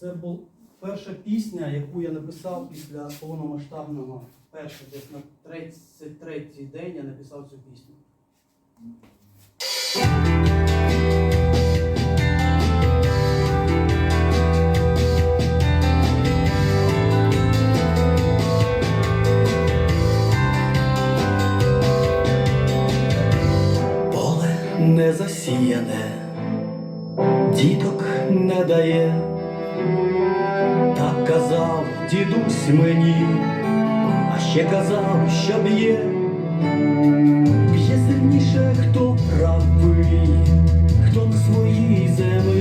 Це була перша пісня, яку я написав після повномасштабного. Перший десь на 33-й день я написав цю пісню. Поле не засіяне, діток не дає, так казав дідусь мені, а ще казав, що б'є, б'є сильніше, хто правий, хто на своїй землі.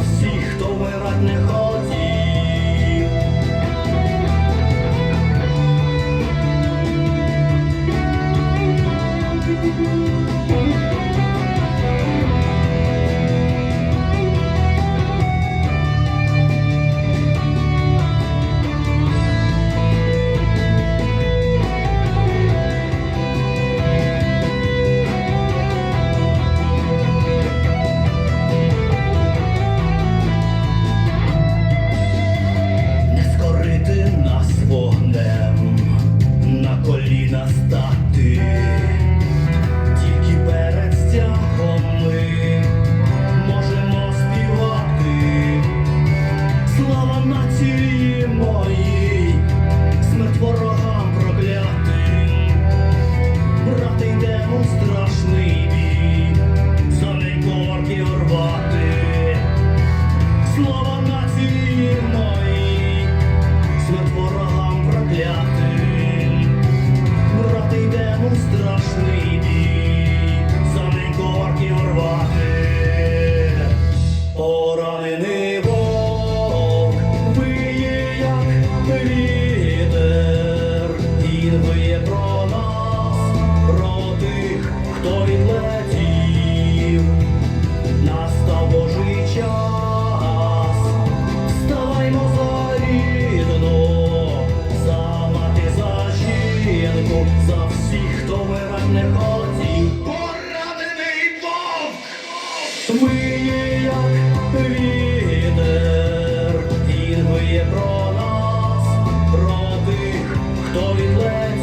Всіх, хто вмирать не хотів. Ворогам проклятим, брати йдемо Виє, як вітер, він виє про нас, про тих, хто відлетів.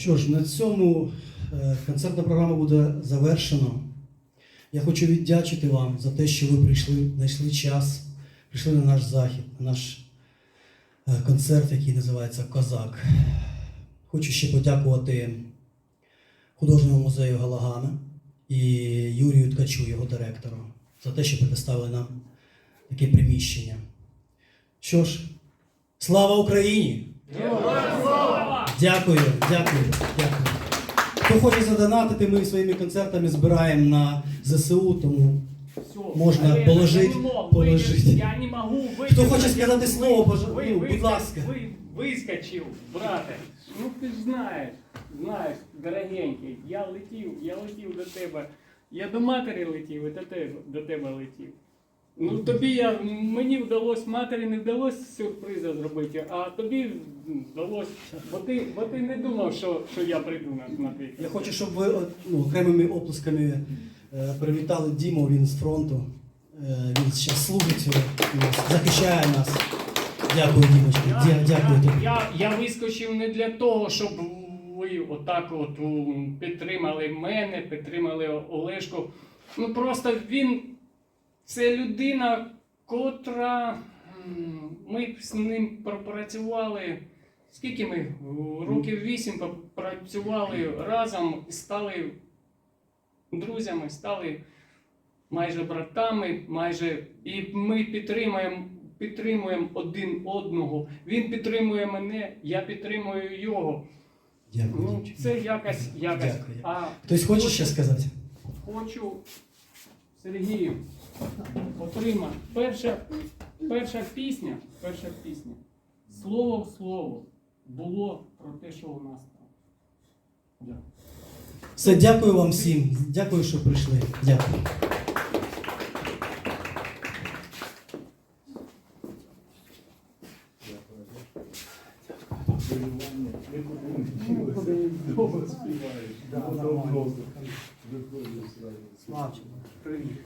Що ж, на цьому е, концертна програма буде завершено. Я хочу віддячити вам за те, що ви прийшли, знайшли час, прийшли на наш захід, на наш е, концерт, який називається Козак. Хочу ще подякувати художньому музею Галагана і Юрію Ткачу, його директору, за те, що предоставили нам таке приміщення. Що ж, слава Україні! Дякую, дякую, дякую. Хто хоче задонатити, ми своїми концертами збираємо на ЗСУ, тому Всё, Можно Олег, положить, ну, положить. вы- Я не могу. Вы, Хто хоче сказати слово, пож- Вы, ну, вы, будь ласка. Вы, вискочив, брате. Ну ти ж знаєш, знаєш, дорогенький, я летів, я летів до тебе. Я до матері летів і до тебе, до тебе летів. Ну тобі я, мені вдалося, матері не вдалося сюрприза зробити, а тобі вдалося, бо ти, бо ти не думав, що, що я прийду на, на твій. Я хочу, щоб ви ну, окремими оплесками е, привітали Діму, він з фронту. Е, він зараз служить, е, нас, захищає нас. Дякую, Дімочки. Дя- Дякую тобі. Я, я вискочив не для того, щоб ви отак от підтримали мене, підтримали Олешку. Ну просто він це людина, котра ми з ним пропрацювали. Скільки ми? Років вісім працювали разом, стали друзями, стали майже братами, майже і ми підтримуємо, підтримуємо один одного. Він підтримує мене, я підтримую його. Дякую, Ну, це якось, якось. Дякую. А Хтось хоче ще сказати? хочу Сергію отримати. Перша, перша пісня, перша пісня. Слово в слово було про те, що у нас там. Дякую. Все, дякую вам всім. Дякую, що прийшли. Дякую. Привет, дружище. привіт.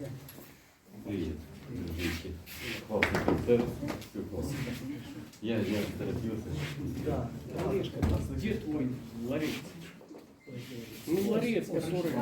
классно. Я, я торопился. Где твой ларец? Ну, ларец, который...